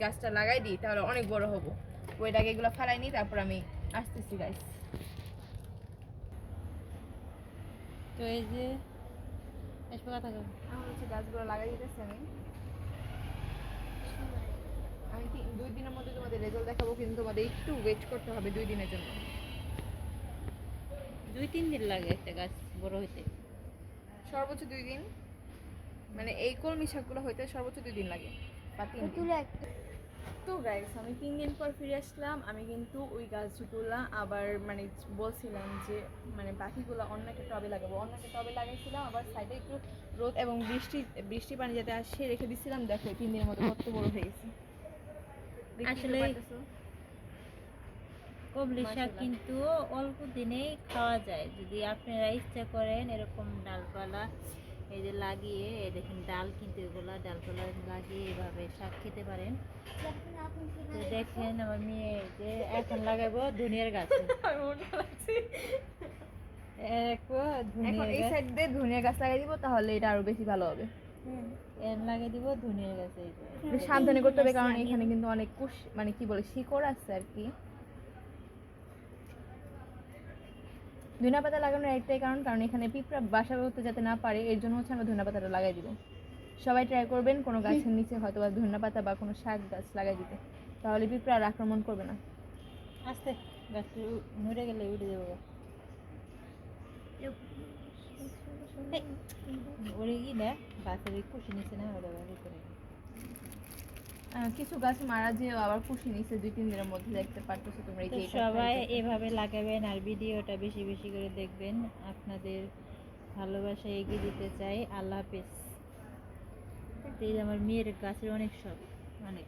গাছটা লাগাই দিই তাহলে অনেক বড় হব ওইটাকে এগুলো ফেলাই নিই তারপর আমি আসতেছি গাছ তো এই যে গাছগুলো লাগাই দিতেছি আমি তিন- দুই দিনের মধ্যে তোমাদের রেজাল্ট দেখাবো কিন্তু তোমাদের একটু ওয়েট করতে হবে দুই দিনের জন্য। দুই তিন দিন লাগে একটা গাছ বড় হইতে। সর্বোচ্চ দুই দিন। মানে এই কলমি শাকগুলো হইতে সর্বোচ্চ দুই দিন লাগে বা তিন দিন। তো গাইস আমি তিন দিন পর ফিরে আসলাম। আমি কিন্তু ওই গাছগুলো আবার মানে বলছিলাম যে মানে বাকিগুলো অন্য একটা টবে লাগাবো। অন্য একটা টবে লাগাইছিলাম আবার সাইডে একটু রোদ এবং বৃষ্টি বৃষ্টি পানি যাতে আসে রেখে দিছিলাম। দেখো তিন দিনের মতো কত বড় হয়ে গেছে। আসলে-। কবলি শাক কিন্তু অল্প দিনেই খাওয়া যায়। যদি আপনারা ইচ্ছা করেন এরকম ডালপালা এই যে লাগিয়ে এই দেখেন ডাল কিন্তু এগুলা ডালপালা লাগিয়ে এভাবে শাক খেতে পারেন। তো দেখেন আমার মেয়ে যে এখন লাগাবো ধনিয়ার গাছ। এই সাইড দিয়ে ধনিয়া গাছ লাগাই দিব তাহলে এটা আরও বেশি ভালো হবে। এর লাগিয়ে দিব গাছ। সাবধানে করতে হবে কারণ এখানে কিন্তু অনেক কুশ মানে কি বলে শিকড় আছে আর কি। ধনিয়া পাতা লাগানোর একটাই কারণ কারণ এখানে পিঁপড়া বাসা করতে যাতে না পারে এর জন্য হচ্ছে আমরা ধনিয়া পাতাটা লাগাই দিব। সবাই ট্রাই করবেন কোনো গাছের নিচে হয়তো বা ধনিয়া পাতা বা কোনো শাক গাছ লাগাই দিতে। তাহলে পিঁপড়া আর আক্রমণ করবে না। আস্তে গাছটা মরে গেলে উঠে যাব ওরে কি না ওই কুশি নিচে না বাড়ি করে কিছু গাছ মারা যেও আবার খুশি নিচ্ছে দুই তিন দিনের মধ্যে দেখতে পারতেছো তোমরা সবাই এভাবে লাগাবেন আর ভিডিওটা বেশি বেশি করে দেখবেন। আপনাদের ভালোবাসা এগিয়ে দিতে চাই। আল্লাহ হাফেজ। আমার মেয়ের গাছের অনেক শখ অনেক।